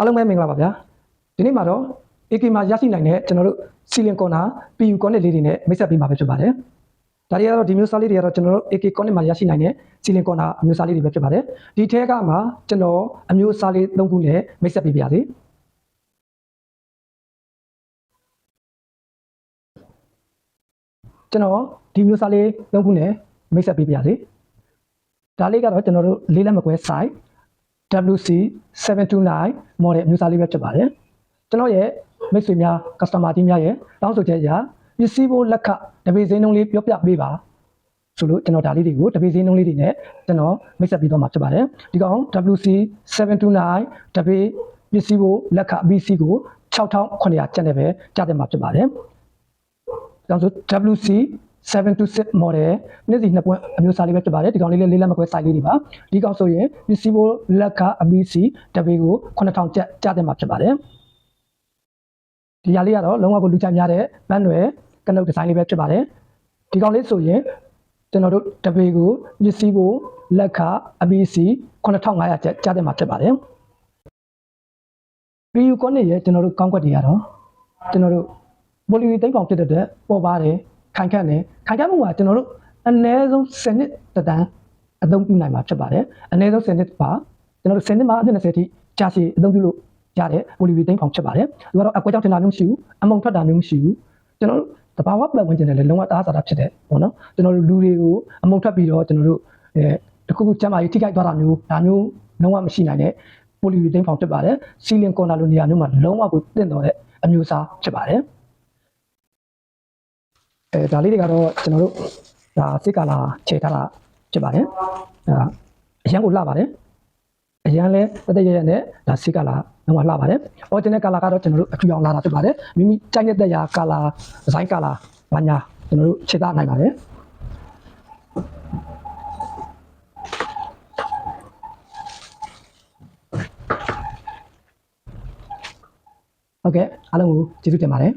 အားလုံးပဲမင်္ဂလာပါဗျာဒီနေ့မှာတော့ AK မှာရရှိနိုင်တဲ့ကျွန်တော်တို့စီလင်ကွန်နာ PU ကောနစ်လေးတွေနဲ့မိတ်ဆက်ပေးမှာပဲဖြစ်ပါတယ်ဒါတွေကတော့ဒီမျိုးစားလေးတွေကတော့ကျွန်တော်တို့ AK ကောနစ်မှာရရှိနိုင်တဲ့စီလင်ကွန်နာအမျိုးအစားလေးတွေပဲဖြစ်ပါတယ်ဒီထဲကမှကျွန်တော်အမျိုးအစားလေး၃ခုနဲ့မိတ်ဆက်ပေးပါရစေကျွန်တော်ဒီမျိုးစားလေး၃ခုနဲ့မိတ်ဆက်ပေးပါရစေဒါလေးကတော့ကျွန်တော်တို့လေးလက်မကွဲ site WC 729 model အမျိုးအစားလေးပဲဖြစ်ပါတယ်ကျွန်တော်ရဲ့မိတ်ဆွေများ customer ကြီးများရဲ့တောင်းဆိုချက်အရပစ္စည်းဘိုးလက်ခတပေစင်းနှုန်းလေးပြောပြပေးပါဆိုလို့ကျွန်တော်ဒါလေးတွေကိုတပေစင်းနှုန်းလေးတွေနဲ့ကျွန်တော်မိတ်ဆက်ပြီးတော့မှာဖြစ်ပါတယ်ဒီကောင် WC 729 တပေပစ္စည်းဘိုးလက်ခ BC ကို6900ကျပ်နဲ့ပဲကြားတယ်မှာဖြစ်ပါတယ်ဒါဆို WC 726 model နေ့စီနှစ်ပွင့်အမျိုးအစားလေးပဲဖြစ်ပါတယ်ဒီကောင်လေးလေးလေးလက်မကွဲ size လေးတွေပါဒီကောင်ဆိုရင်ပစ္စည်းဘိုးလက်ခအမီစီတပေကို9000ကျပ်ကြားတယ်မှာဖြစ်ပါတယ်ဒီဟာလေးကတော့လုံးဝကိုလူချများတဲ့ဘန်းွယ်ကနုတ်ဒီဇိုင်းလေးပဲဖြစ်ပါတယ်ဒီကောင်လေးဆိုရင်ကျွန်တော်တို့တပေကိုပစ္စည်းဘိုးလက်ခအမီစီ9500ကျပ်ကြားတယ်မှာဖြစ်ပါတယ် PU ကောနေရဲ့ကျွန်တော်တို့ကောင်းကွက်တွေကတော့ကျွန်တော်တို့ပိုလီဝီသိမ့်ပေါင်ဖြစ်တဲ့အတွက်ပေါ်ပါတယ် ခိုင်ခန့်တယ်ခိုင်ခန့်မှုကကျွန်တော်တို့အနည်းဆုံး10နှစ်တတန်းအသုံးပြုနိုင်မှာဖြစ်ပါတယ်အနည်းဆုံး10နှစ်ပါကျွန်တော်တို့10နှစ်မှာအနှစ်20ထိကြာရှည်အသုံးပြုလို့ရတဲ့ပိုလီဝီသိမ့်ပေါင်ဖြစ်ပါတယ်ဒီကတော့အကွက်ကြောင့်ထင်တာမျိုးမရှိဘူးအမုံထွက်တာမျိုးမရှိဘူးကျွန်တော်တို့တဘာဝပတ်ဝန်းကျင်နဲ့လည်းလုံးဝအားစားတာဖြစ်တယ်ပေါ့နော်ကျွန်တော်တို့လူတွေကိုအမုံထွက်ပြီးတော့ကျွန်တော်တို့အဲတခုခုကျမ်းမာရေးထိခိုက်သွားတာမျိုးဒါမျိုးလုံးဝမရှိနိုင်တဲ့ပိုလီဝီသိန်းဖောင်ဖြစ်ပါတယ်စီလင်ကွန်နာလိုနေရာမျိုးမှာလုံးဝကိုတင့်တော်တဲ့အမျိုးအစားဖြစ်ပါတယ် အဲဒါလေးတွေကတော့ကျွန်တော်တို့ဒါစစ်ကာလာခြေထားတာဖြစ်ပါတယ်အဲအရန်ကိုလှပါတယ်အရန်လဲတသက်ရရနဲ့ဒါစစ်ကာလာလုံးဝလှပါတယ် original color ကတော့ကျွန်တော်တို့အထူအောင်လာတာဖြစ်ပါတယ်မိမိကြိုက်တဲ့တက်ရာ color design color ဘာညာကျွန်တော်တို့ခြေသားနိုင်ပါတယ်ဟုတ်ကဲ့အားလုံးကိုကျေးဇူးတင်ပါတယ်